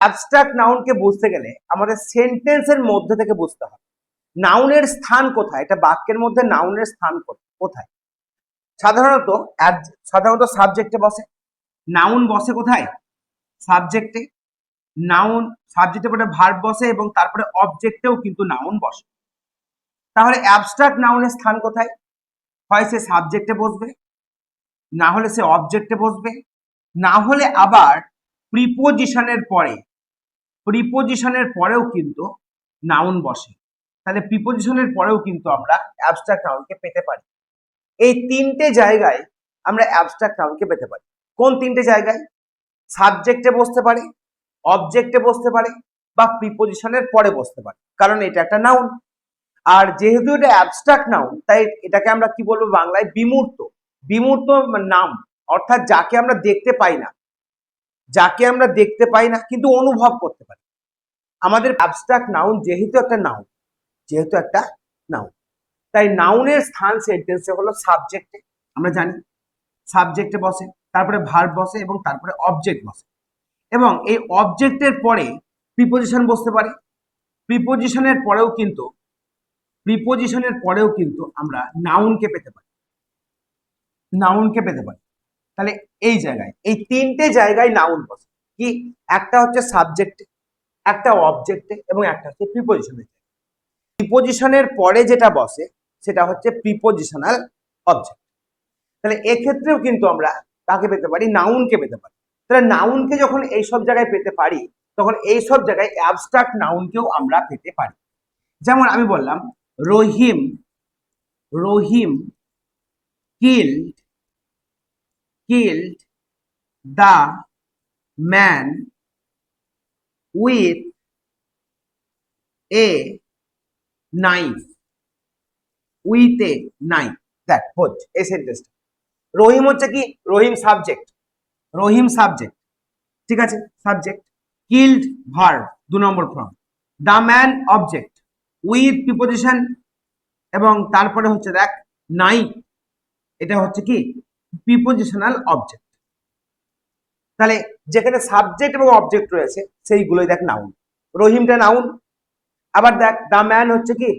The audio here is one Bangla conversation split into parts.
অ্যাবস্ট্রাক্ট নাউনকে বুঝতে গেলে আমাদের সেন্টেন্সের মধ্যে থেকে বুঝতে হবে নাউনের স্থান কোথায়? এটা বাক্যের মধ্যে নাউনের স্থান কোথায়? সাধারণত সাধারণত সাবজেক্টে বসে। নাউন বসে কোথায়? সাবজেক্টে নাউন সাবজেক্টের পরে ভার্ব বসে এবং তারপরে অবজেক্টেও কিন্তু নাউন বসে। তাহলে অ্যাবস্ট্রাক্ট নাউনের স্থান কোথায়? হয় সে সাবজেক্টে বসবে, না হলে সে অবজেক্টে বসবে, না হলে আবার প্রিপোজিশনের পরে প্রিপোজিশনের পরেও কিন্তু নাউন বসে। তাহলে প্রিপোজিশনের পরেও কিন্তু আমরা অ্যাবস্ট্রাক্ট নাউনকে পেতে পারি। এই তিনটে জায়গায় আমরা অ্যাবস্ট্রাক্ট নাউনকে পেতে পারি। কোন তিনটে জায়গায়? সাবজেক্টে বসতে পারে অবজেক্টে বসতে পারে বা প্রিপোজিশনের পরে বসতে পারে। কারণ এটা একটা নাউন আর যেহেতু এটা অ্যাবস্ট্রাক্ট নাউন তাই এটাকে আমরা কি বলব? বাংলায় বিমূর্ত। বিমূর্ত নাম। অর্থাৎ যাকে আমরা দেখতে পাই না যাকে আমরা দেখতে পাই না, কিন্তু অনুভব করতে পারি। আমাদের অ্যাবস্ট্রাক্ট নাউন যেহেতু একটা নাউন যেহেতু একটা নাউন তাই নাউনের স্থান সেন্টেন্সে হলো সাবজেক্টে আমরা জানি। সাবজেক্টে বসে, তারপরে ভার্ব বসে এবং তারপরে অবজেক্ট বসে। এবং এই অবজেক্টের পরে প্রিপোজিশন বসতে পারে। প্রিপোজিশনের পরেও কিন্তু প্রিপোজিশনের পরেও কিন্তু আমরা নাউনকে পেতে পারি। নাউনকে পেতে পারি। তাহলে এই জায়গায়, এই তিনটে জায়গায় নাউন বসে। কি? একটা হচ্ছে সাবজেক্টে একটা অবজেক্টে এবং একটা হচ্ছে প্রিপোজিশনে প্রিপোজিশনের পরে যেটা বসে, সেটা হচ্ছে প্রিপোজিশনাল অবজেক্ট তাহলে এক্ষেত্রেও কিন্তু আমরা কাকে পেতে পারি? নাউনকে পেতে পারি। তাহলে নাউনকে যখন এই সব জায়গায় পেতে পারি, তখন এই সব জায়গায় অ্যাবস্ট্রাক্ট নাউনকেও আমরা পেতে পারি। যেমন আমি বললাম, Rahim Rahim killed killed the man with a knife, with a knife. That হচ্ছে এই সেন্টেন্সটা রহিম হচ্ছে কি? রহিম সাবজেক্ট রহিম সাবজেক্ট ঠিক আছে? সাবজেক্ট কিল্ড ভার্ব দু নম্বর form the man object with preposition এবং তারপরে হচ্ছে দেখ নাইফ এটা হচ্ছে কি? প্রিপোজিশনাল অবজেক্ট তাহলে যেখানে সাবজেক্ট এবং অবজেক্ট রয়েছে, সেইগুলোই দেখ নাউন রহিমটা নাউন আবার দেখ দা ম্যান হচ্ছে কি?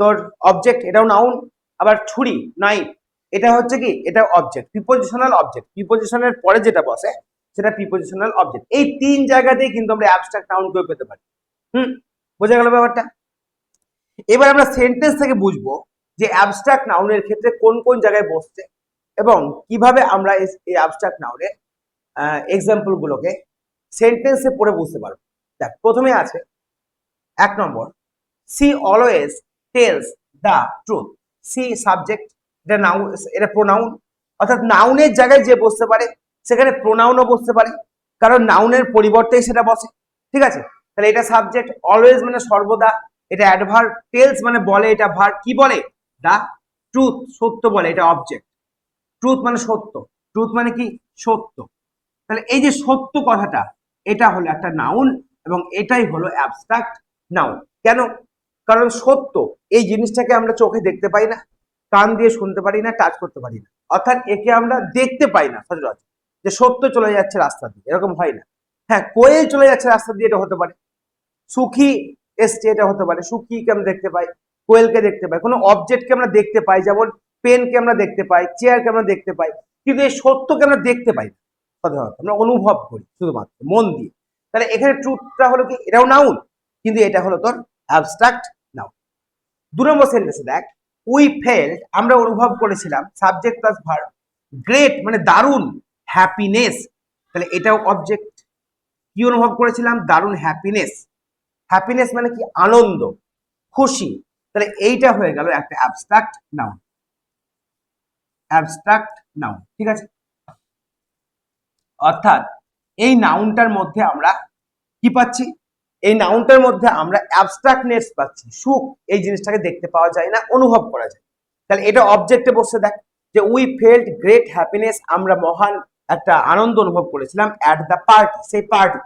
তোর অবজেক্ট এটাও নাউন আবার ছুরি নাইফ এটা হচ্ছে কি? এটা অবজেক্ট প্রিপোজিশনাল অবজেক্ট প্রিপোজিশনের পরে যেটা বসে, সেটা প্রিপোজিশনাল অবজেক্ট এই তিন জায়গাতেই কিন্তু আমরা অ্যাবস্ট্রাক্ট নাউন করে পেতে পারি। হুম? বোঝা গেল ব্যাপারটা? এবার আমরা সেন্টেন্স থেকে বুঝব যে অ্যাবস্ট্রাক্ট নাউনের ক্ষেত্রে কোন কোন জায়গায় বসছে। এবং কীভাবে আমরা এই- অ্যাবস্ট্রাক্ট নাউনের এক্সাম্পল গুলোকে সেন্টেন্সে পড়ে বুঝতে পারব। দেখ, প্রথমে আছে, এক নম্বর she always tells the truth she subject এটা নাউন এটা প্রোনাউন অর্থাৎ নাউনের জায়গায় যে বসতে পারে, সেখানে প্রোনাউনও বসতে পারে, কারণ নাউনের পরিবর্তেই সেটা বসে। ঠিক আছে? তাহলে এটা সাবজেক্ট অলওয়েজ মানে সর্বদা, এটা অ্যাডভার টেলস মানে বলে, এটা ভার কি বলে? দা ট্রুথ সত্য বলে, এটা অবজেক্ট ট্রুথ মানে সত্য। ট্রুথ মানে কি? সত্য। তাহলে এই যে সত্য কথাটা, এটা হলো একটা নাউন এবং এটাই হলো অ্যাবস্ট্রাক্ট নাউন কেন? কারণ সত্য, এই জিনিসটাকে আমরা চোখে দেখতে পাই না, কান দিয়ে শুনতে পারি না টাচ করতে পারি না। অর্থাৎ একে আমরা দেখতে পাই না, সচরাচর। যে সত্য চলে যাচ্ছে রাস্তা দিয়ে, এরকম হয় না। হ্যাঁ কোয়েল চলে যাচ্ছে রাস্তা দিয়ে, এটা হতে পারে। সুখী এসছে, এটা হতে পারে। সুখীকে আমরা দেখতে পাই, কোয়েলকে দেখতে পাই। কোনো অবজেক্টকে আমরা দেখতে পাই, যেমন পেনকে আমরা দেখতে পাই, চেয়ারকে আমরা দেখতে পাই, কিন্তু এই সত্যকে আমরা দেখতে পাই সাধারণত আমরা অনুভব করি শুধুমাত্র, মন দিয়ে। তাহলে এখানে ট্রুথটা হলো কি? এটাও নাউন কিন্তু এটা হলো তোর অ্যাবস্ট্রাক্ট নাউন দু নম্বর সেন্টেন্সে দেখ উই ফেল্ড আমরা অনুভব করেছিলাম সাবজেক্ট প্লাস ভার্ব গ্রেট মানে দারুণ হ্যাপিনেস তাহলে এটাও অবজেক্ট কি অনুভব করেছিলাম? দারুণ হ্যাপিনেস হ্যাপিনেস মানে কি? আনন্দ, খুশি। তাহলে এইটা হয়ে গেল একটা অ্যাবস্ট্রাক্ট নাউন অ্যাবস্ট্রাক্ট নাউন ঠিক আছে? অর্থাৎ এই নাউনটার মধ্যে আমরা কি পাচ্ছি? এই নাউনটার মধ্যে আমরা অ্যাবস্ট্রাক্টনেস পাচ্ছি। সুখ এই জিনিসটাকে দেখতে পাওয়া যায় না, অনুভব করা যায়। তাহলে এটা অবজেক্টে বসে দেখ, যে উই ফেল্ট গ্রেট হ্যাপিনেস আমরা মহান একটা আনন্দ অনুভব করেছিলাম অ্যাট দ্য পার্টি সেই পার্টি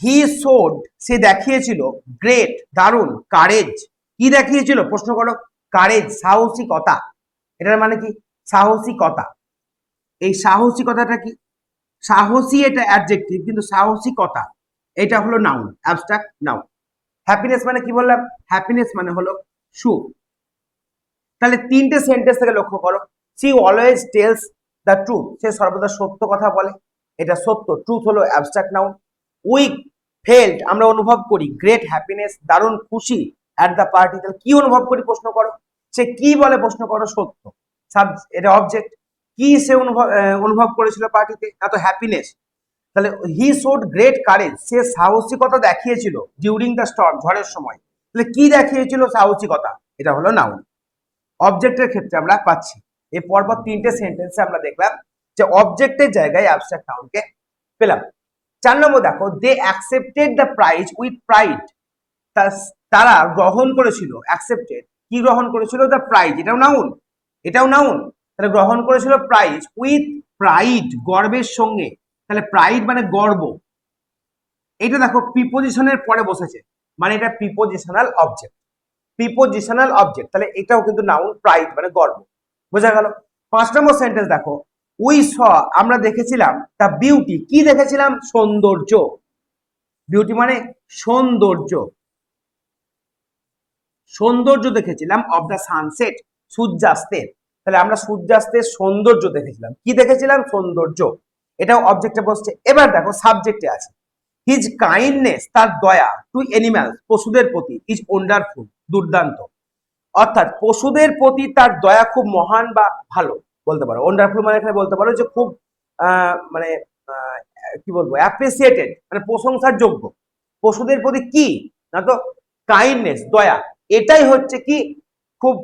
হি শোড সে দেখিয়েছিল গ্রেট দারুণ কারেজ কি দেখিয়েছিল? প্রশ্ন করো কারেজ সাহসিকতা। এটার মানে কি? সাহসিকতা। এই সাহসিকতাটা কি? সাহসী এটা অ্যাডজেক্টিভ কিন্তু সাহসিকতা, এটা হলো নাউন অ্যাবস্ট্রাক্ট নাউন হ্যাপিনেস মানে কি বললাম? হ্যাপিনেস মানে হলো সুখ। তাহলে তিনটে সেন্টেন্স থেকে লক্ষ্য করো। She always tells the truth সে সর্বদা সত্য কথা বলে। এটা সত্য। ট্রুথ হলো অ্যাবস্ট্রাক্ট নাউন উইক ফেল্ট আমরা অনুভব করি গ্রেট হ্যাপিনেস দারুণ খুশি অ্যাট দ্য পার্টি তাহলে কি অনুভব করি? প্রশ্ন করো। সে কি বলে প্রশ্ন করো সত্য। এটা অবজেক্ট কি সে অনুভব অনুভব করেছিল পার্টিতে? না তো হ্যাপিনেস তাহলে হি শোড গ্রেট কারেজ সে সাহসিকতা দেখিয়েছিল ডিউরিং দ্য স্টর্ম ঝড়ের সময়। তাহলে কি দেখিয়েছিল সাহসিকতা? এটা হলো নাউন অবজেক্টের ক্ষেত্রে আমরা পাচ্ছি। এই পরপর তিনটে সেন্টেন্সে আমরা দেখলাম যে অবজেক্টের জায়গায় অ্যাবস্ট্রাক্ট নাউনকে পেলাম। চার নম্বর দেখো they accepted the prize with pride তারা গ্রহণ করেছিল অ্যাকসেপ্টেড কি গ্রহণ করেছিল? দ্য প্রাইজ এটাও নাউন এটাও নাউন তাহলে গ্রহণ করেছিল প্রাইজ উইথ প্রাইড গর্বের সঙ্গে। তাহলে প্রাইড মানে গর্ব। এটা দেখো প্রিপোজিশনের পরে বসেছে। মানে এটা প্রিপোজিশনাল অবজেক্ট প্রিপোজিশনাল অবজেক্ট তাহলে এটাও কিন্তু নাউন প্রাইড মানে গর্ব। বোঝা গেল? পাঁচ নম্বর সেন্টেন্স দেখো। উই স আমরা দেখেছিলাম দ্য বিউটি কি দেখেছিলাম? সৌন্দর্য। বিউটি মানে সৌন্দর্য। সৌন্দর্য দেখেছিলাম অফ দ্য সানসেট সূর্যাস্তের। তাহলে আমরা সূর্যাস্তের সৌন্দর্য দেখেছিলাম। কি দেখেছিলাম? সৌন্দর্য। এটাও অবজেক্টে বসছে এবার দেখো সাবজেক্টে আছে। হিজ কাইন্ডনেস তার দয়া টু এনিম্যাল পশুদের প্রতি ইজ ওন্ডারফুল দুর্দান্ত। অর্থাৎ পশুদের প্রতি তার দয়া খুব মহান বা ভালো বলতে পারো। ওন্ডারফুল মানে এখানে বলতে পারো যে খুব মানে কি বলব অ্যাপ্রিসিয়েটেড মানে প্রশংসার যোগ্য। পশুদের প্রতি কি? না তো কাইন্ডনেস দয়া। এটাই হচ্ছে কি খুব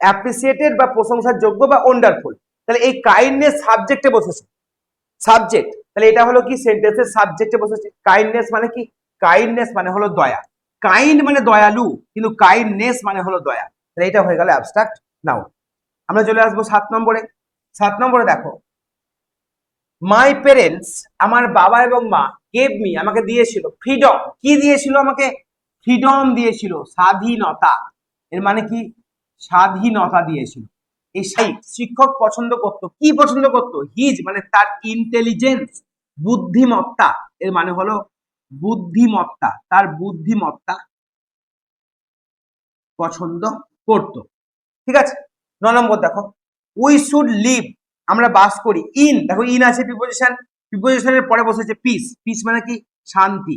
অ্যাপ্রিসিয়েটেড বা প্রশংসার যোগ্য বা ওন্ডারফুল তাহলে এই কাইন্ডনেস সাবজেক্টে বসেছে। সাবজেক্ট তাহলে এটা হলো কি সেন্টেন্সের সাবজেক্টে বসেছে। কাইন্ডনেস মানে কি? কাইন্ডনেস মানে হলো দয়া। কাইন্ড মানে দয়ালু, কিন্তু কাইন্ডনেস মানে হলো দয়া। তাহলে এটা হয়ে গেল অ্যাবস্ট্রাক্ট নাও, আমরা চলে আসব সাত নম্বরে। সাত নম্বরে দেখো মাই পেরেন্টস আমার বাবা এবং মা গেভ মি আমাকে দিয়েছিল ফ্রিডম কি দিয়েছিল আমাকে? ফ্রিডম দিয়েছিল, স্বাধীনতা। এর মানে কি? স্বাধীনতা দিয়েছিল। এই শিক্ষক পছন্দ করতো। কি পছন্দ করতো? হিজ মানে তার ইন্টেলিজেন্স বুদ্ধিমত্তা। এর মানে হলো বুদ্ধিমত্তা, তার বুদ্ধিমত্তা পছন্দ করতো। ঠিক আছে? ন নম্বর দেখো। উই শুড লিভ আমরা বাস করি। ইন দেখো ইন আছে প্রিপোজিশন প্রিপোজিশনের পরে বসেছে পিস পিস মানে কি? শান্তি।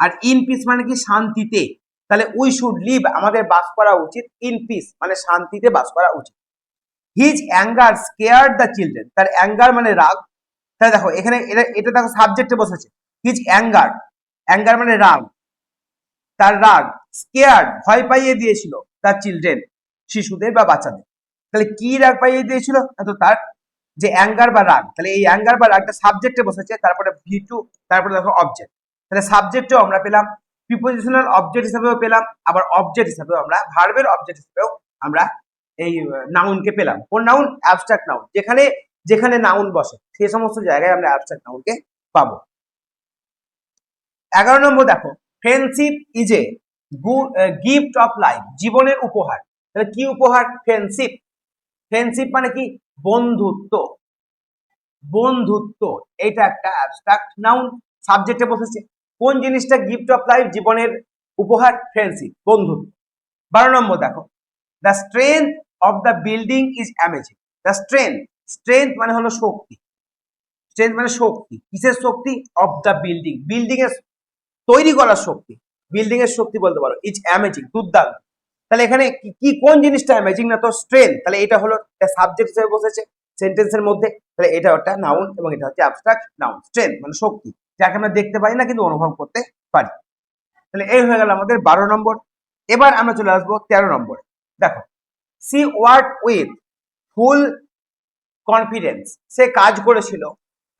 আর ইন পিস মানে কি শান্তিতে। তাহলে উই শুড লিভ আমাদের বাস করা উচিত ইন পিস মানে শান্তিতে বাস করা উচিত। His anger scare the children তার অ্যাঙ্গার মানে রাগ। তাহলে দেখো, এখানে এটা এটা দেখো সাবজেক্টে বসেছে। হিজ অ্যাঙ্গার অ্যাঙ্গার মানে রাগ। তার রাগ স্কেয়ার ভয় পাইয়ে দিয়েছিল তার চিলড্রেন শিশুদের বা বাচ্চাদের। তাহলে কি রাগ পাইয়ে দিয়েছিল? তো তার যে অ্যাঙ্গার বা রাগ। তাহলে এই অ্যাঙ্গার বা রাগটা সাবজেক্টে বসেছে, তারপরে ভি টু তারপরে দেখো অবজেক্ট তাহলে সাবজেক্টেও আমরা পেলাম প্রিপোজিশনাল অবজেক্ট হিসাবেও পেলাম, আবার অবজেক্ট হিসাবেও আমরা ভার্বের অবজেক্ট হিসাবেও আমরা এই নাউনকে পেলাম। কোন নাউন অ্যাবস্ট্রাক্ট নাউন যেখানে যেখানে নাউন বসে, সে সমস্ত জায়গায় আমরা অ্যাবস্ট্রাক্ট নাউনকে পাবো। এগারো নম্বর দেখো friendship is a gift of life জীবনের উপহার। তাহলে কি উপহার? ফ্রেন্ডশিপ ফ্রেন্ডশিপ মানে কি? বন্ধুত্ব। বন্ধুত্ব এটা একটা অ্যাবস্ট্রাক্ট নাউন সাবজেক্টে বসেছে। কোন জিনিসটা গিফট অফ লাইফ জীবনের উপহার? ফ্রেন্ডশিপ বন্ধুত্ব। বারো নম্বর দেখো। The strength of the building is amazing the strength strength মানে হলো শক্তি। স্ট্রেংথ মানে শক্তি। কিসের শক্তি? অফ দ্য বিল্ডিং বিল্ডিং এর তৈরি করার শক্তি। বিল্ডিং এর শক্তি বলতে পারো। ইজ অ্যামেজিং দুর্দান্ত। তাহলে এখানে কি- কোন জিনিসটা অ্যামেজিং না তো স্ট্রেংথ তাহলে এটা হলো সাবজেক্ট হিসেবে বসেছে। সেন্টেন্সের মধ্যে। তাহলে এটা একটা নাউন এবং এটা হচ্ছে অ্যাবস্ট্রাক্ট নাউন স্ট্রেংথ মানে শক্তি। যাকে আমরা দেখতে পাই না, কিন্তু অনুভব করতে পারি। তাহলে এই হয়ে গেল আমাদের বারো নম্বর। এবার আমরা চলে আসব তেরো নম্বরে। দেখো she work with full confidence সে কাজ করেছিল।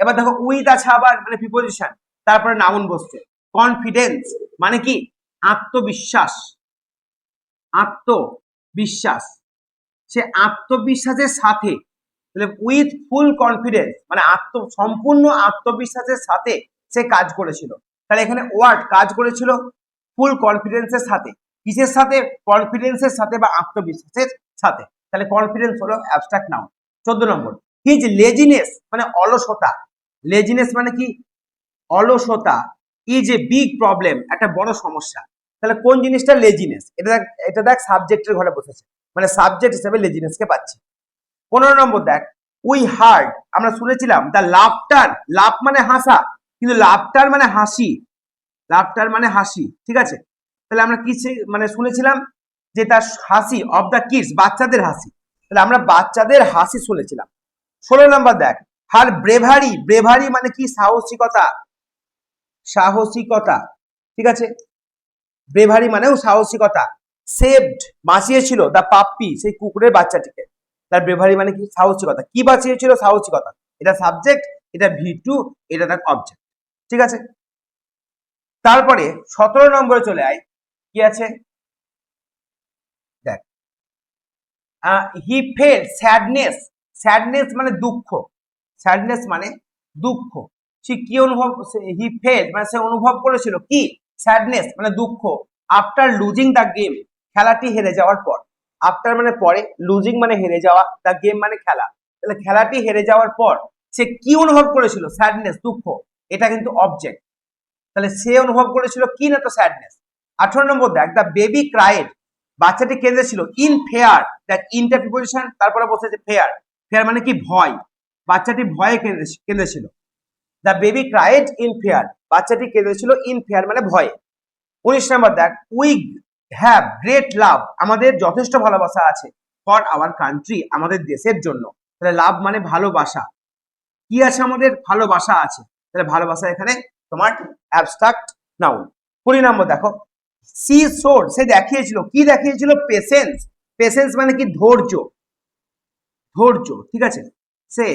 এবার দেখো উইথ আছে আবার মানে প্রিপোজিশন তারপরে নাউন বসছে। কনফিডেন্স মানে কি? আত্মবিশ্বাস। আত্মবিশ্বাস। সে আত্মবিশ্বাসের সাথে উইথ ফুল কনফিডেন্স মানে আত্ম, সম্পূর্ণ আত্মবিশ্বাসের সাথে সে কাজ করেছিল। তাহলে এখানে ওয়ার্ড কাজ করেছিল? ফুল কনফিডেন্সের সাথে। কিসের সাথে? কনফিডেন্সের সাথে বা আত্মবিশ্বাসের সাথে। তাহলে কনফিডেন্স হলো অ্যাবস্ট্রাক্ট নাউন চোদ্দ নম্বর। হিজ লেজিনেস মানে অলসতা। লেজিনেস মানে কি? অলসতা ইজ এ বিগ প্রবলেম একটা বড় সমস্যা। তাহলে কোন জিনিসটা লেজিনেস এটা দেখ এটা দেখ সাবজেক্টের ঘরে বসেছে। মানে সাবজেক্ট হিসেবে লেজিনেসকে পাচ্ছি। পনেরো নম্বর দেখ উই হার্ড আমরা শুনেছিলাম দ্য লাফটার লাভ মানে হাসা। কিন্তু লাফটার মানে হাসি। লাফটার মানে হাসি, ঠিক আছে? তাহলে আমরা কি মানে শুনেছিলাম যে তার হাসি অফ দ্য কিডস বাচ্চাদের হাসি। তাহলে আমরা বাচ্চাদের হাসি শুনেছিলাম। ষোলো নম্বর দেখ, হার ব্রেভারি ব্রেভারি মানে কি? সাহসিকতা। সাহসিকতা, ঠিক আছে? ব্রেভারি মানেও সাহসিকতা। সেভড বাঁচিয়েছিল দা পাপ্পি সেই কুকুরের বাচ্চাটিকে। তার ব্রেভারি মানে কি? সাহসিকতা। কি বাঁচিয়েছিল? সাহসিকতা। এটা সাবজেক্ট এটা ভি টু এটা তার অবজেক্ট ঠিক আছে? তারপরে সতেরো নম্বরে চলে আয়। কি আছে? দেখ। হি ফেল স্যাডনেস স্যাডনেস মানে দুঃখ। স্যাডনেস মানে দুঃখ। সে কি অনুভব হি ফেল মানে সে অনুভব করেছিল কি? স্যাডনেস মানে দুঃখ। আফটার লুজিং দ্য গেম খেলাটি হেরে যাওয়ার পর। আফটার মানে পরে লুজিং মানে হেরে যাওয়া। দ্য গেম মানে খেলা। তাহলে খেলাটি হেরে যাওয়ার পর সে কি অনুভব করেছিল? স্যাডনেস দুঃখ। এটা কিন্তু অবজেক্ট তাহলে সে অনুভব করেছিল কি না তো স্যাডনেস আঠারো নম্বর দেখ দ্য বেবি ক্রাইড বাচ্চাটি কেঁদেছিল ইন ফেয়ার দেখ ইনটা প্রিপোজিশন তারপরে বসেছে ফেয়ার ফেয়ার মানে কি? ভয়। বাচ্চাটি ভয়ে কেঁদে- কেঁদেছিল the baby cried in fear বাচ্চাটি কেঁদেছিল ইন ফেয়ার মানে ভয়ে। উনিশ নম্বর দেখ উই হ্যাভ গ্রেট লাভ আমাদের যথেষ্ট ভালোবাসা আছে ফর আওয়ার কান্ট্রি আমাদের দেশের জন্য। তাহলে লাভ মানে ভালোবাসা। কি আছে আমাদের? ভালোবাসা আছে। তাহলে ভালোবাসা এখানে তোমার অ্যাবস্ট্রাক্ট নাউন কুড়ি নম্বর দেখো, সি সোর, সে দেখিয়েছিল, কি দেখিয়েছিল? পেশেন্স পেশেন্স মানে কি? ধৈর্য। ধৈর্য, ঠিক আছে? সে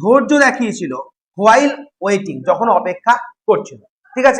ধৈর্য দেখিয়েছিল হোয়াইল ওয়েটিং যখন অপেক্ষা করছিল, ঠিক আছে?